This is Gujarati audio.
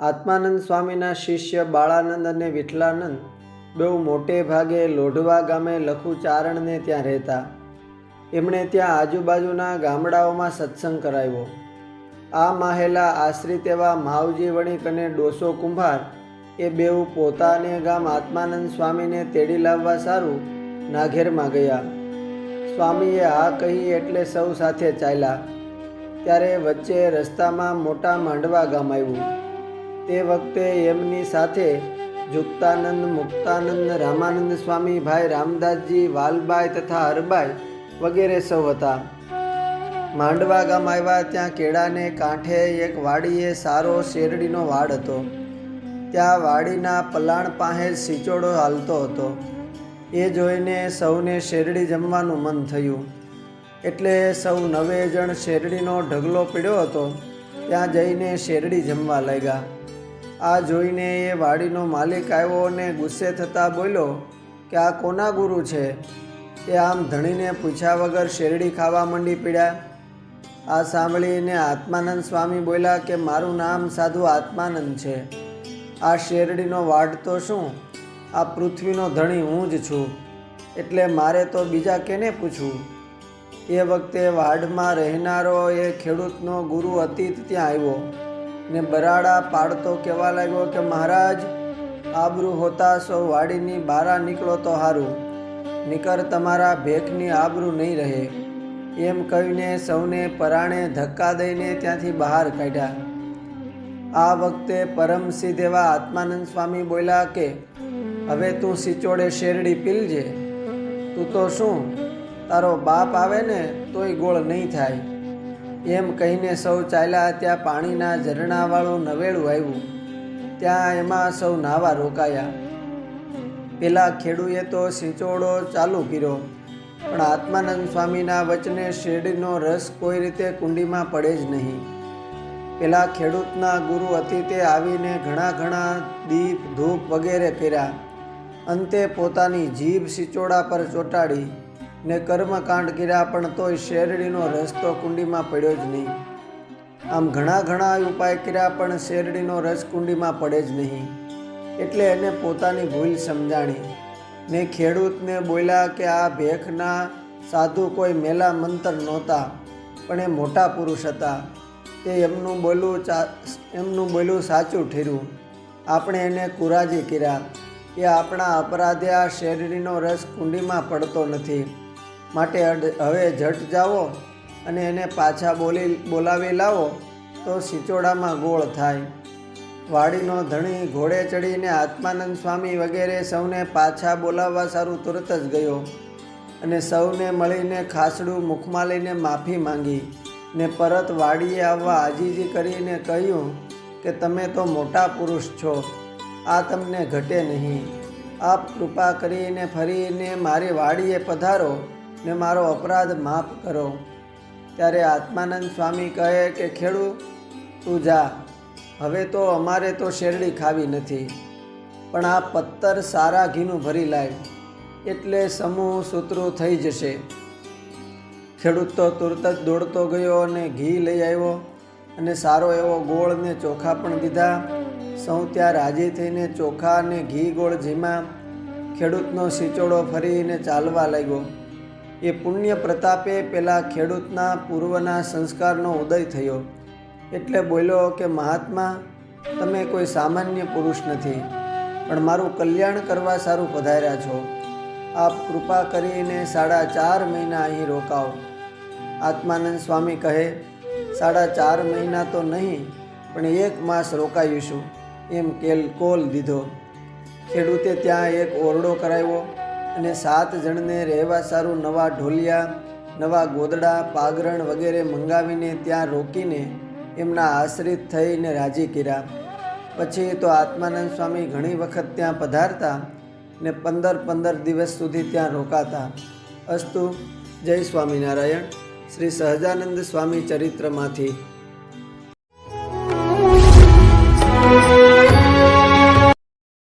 આત્માનંદ સ્વામીના શિષ્ય બાળાનંદ અને વિઠલાનંદ બહુ મોટે ભાગે લોઢવા ગામે લખુચારણને ત્યાં રહેતા. એમણે ત્યાં આજુબાજુના ગામડાઓમાં સત્સંગ કરાવ્યો. આ માહેલા આશ્રિત એવા માવજી વણિક અને ડોસો કુંભાર એ બેઉ પોતાને ગામ આત્માનંદ સ્વામીને તેડી લાવવા સારું નાઘેરમાં ગયા. સ્વામીએ આ કહી એટલે સૌ સાથે ચાલ્યા. ત્યારે વચ્ચે રસ્તામાં મોટા માંડવા ગામ આવ્યું. તે વખતે એમની સાથે જુક્તાનંદ, મુક્તાનંદ, રામાનંદ સ્વામી ભાઈ, રામદાસજી, વાલબાઈ તથા હરબાઈ વગેરે સૌ હતા. માંડવા ગામ આવ્યા ત્યાં કેળાને કાંઠે એક વાડીએ સારો શેરડીનો વાડ હતો. ત્યાં વાડીના પલાણ પાસે સિચોડો હાલતો હતો. એ જોઈને સૌને શેરડી જમવાનું મન થયું. એટલે સૌ નવે જણ શેરડીનો ઢગલો પીડ્યો હતો. ત્યાં જઈને શેરડી જમવા લાગ્યા. આ જોઈને એ વાડીનો માલિક આવ્યો અને ગુસ્સે થતાં બોલ્યો, કે આ કોના ગુરુ છે? એ આમ ધણીને પૂછ્યા વગર શેરડી ખાવા માંડી પીડ્યા. આ સાંભળીને આત્માનંદ સ્વામી બોલ્યા કે, મારું નામ સાધુ આત્માનંદ છે. આ શેરડીનો વાડ તો શું? આ પૃથ્વીનો ધણી હું જ છું. એટલે મારે તો બીજા કેને પૂછવું? એ વખતે વાડમાં રહેનારો એ ખેડૂતનો ગુરુ અતીત ત્યાં આવ્યો. ને બરાડા પાડતો કહેવા લાગ્યો કે, મહારાજ, આબરૂ હોતા સૌ વાડીની બારા નીકળો તો હારું. નીકર તમારા ભેખની આબરૂ નહીં રહે. એમ કહીને સૌને પરાણે ધક્કા દઈને ત્યાંથી બહાર કાઢ્યા. આ વખતે પરમસિંહ એવા આત્માનંદ સ્વામી બોલ્યા કે, હવે તું સિચોડે શેરડી પીલજે તું તો શું? તારો બાપ આવે ને તોય ગોળ નહીં થાય. એમ કહીને સૌ ચાલ્યા ત્યાં પાણીના ઝરણાવાળું નવેડું આવ્યું. ત્યાં એમાં સૌ નાવા રોકાયા. પેલા ખેડૂએ તો સિંચોડો ચાલુ કર્યો, પણ આત્માનંદ સ્વામીના વચને શેરડીનો રસ કોઈ રીતે કુંડીમાં પડે જ નહીં. પેલા ખેડૂતના ગુરુ અતિથે આવીને ઘણા ઘણા દીપ, ધૂપ વગેરે કર્યા અંતે પોતાની જીભ સિચોડા પર ચોંટાડી. ને કર્મકાંડ કર્યા પણ તોય શેરડીનો રસ તો કુંડીમાં પડ્યો જ નહીં. આમ ઘણા ઘણા ઉપાય કર્યા પણ શેરડીનો રસ કુંડીમાં પડે જ નહીં. એટલે એને પોતાની ભૂલ સમજાણી. ને ખેડૂતને બોલ્યા કે આ ભેખના સાધુ કોઈ મેલા મંતર નહોતા, પણ એ મોટા પુરુષ હતા. તે એમનું બોલવું એમનું બોલવું સાચું ઠેર્યું. આપણે એને કુરાજી કર્યા એ આપણા અપરાધે આ શેરડીનો રસ કુંડીમાં પડતો નથી. માટે હવે જટ જાઓ અને એને પાછા બોલી, બોલાવી લાવો તો સિચોડામાં ગોળ થાય. વાડીનો ધણી ઘોડે ચડીને આત્માનંદ સ્વામી વગેરે સૌને પાછા બોલાવવા સારું તુરત જ ગયો અને સૌને મળીને ખાસડું મુખમાં લઈને માફી માંગી ને પરત વાડીએ આવવા આજીજી કરીને કહ્યું કે તમે તો મોટા પુરુષ છો, આ તમને ઘટે નહીં. આપ કૃપા કરીને ફરીને મારી વાડીએ પધારો. ને મારો અપરાધ માફ કરો. ત્યારે આત્માનંદ સ્વામી કહે કે, ખેડૂ, તું જા. હવે તો અમારે તો શેરડી ખાવી નથી. પણ આ પત્તર સારા ઘીનું ભરી લાવ એટલે સમૂહ સૂતરું થઈ જશે. ખેડૂત તો તુરત જ દોડતો ગયો અને ઘી લઈ આવ્યો અને સારો એવો ગોળ ને ચોખા પણ દીધા. સૌ ત્યાં રાજી થઈને ચોખા અને ઘી ગોળ જીમાં ખેડૂતનો સિચોડો ફરીને ચાલવા લાગ્યો. એ પુણ્ય પ્રતાપે પેલા ખેડૂતના પૂર્વના સંસ્કારનો ઉદય થયો. એટલે બોલ્યો કે, મહાત્મા, તમે કોઈ સામાન્ય પુરુષ નથી, પણ મારું કલ્યાણ કરવા સારું પધાર્યા છો. આપ કૃપા કરીને સાડા ચાર મહિના અહીં રોકાઓ. આત્માનંદ સ્વામી કહે, સાડા ચાર મહિના તો નહીં, પણ એક માસ રોકાઈશું. એમ કેલ કોલ દીધો. ખેડૂતે ત્યાં એક ઓરડો કરાવ્યો. અને સાત જણને રહેવા સારું નવા ઢોલિયા, નવા ગોદડા પાગરણ વગેરે મંગાવીને ત્યાં રોકીને એમના આશ્રિત થઈને રાજી કર્યા. પછી તો આત્માનંદ સ્વામી ઘણી વખત ત્યાં પધારતા ને પંદર પંદર દિવસ સુધી ત્યાં રોકાતા. અસ્તુ, જય સ્વામિનારાયણ. શ્રી સહજાનંદ સ્વામી ચરિત્રમાંથી.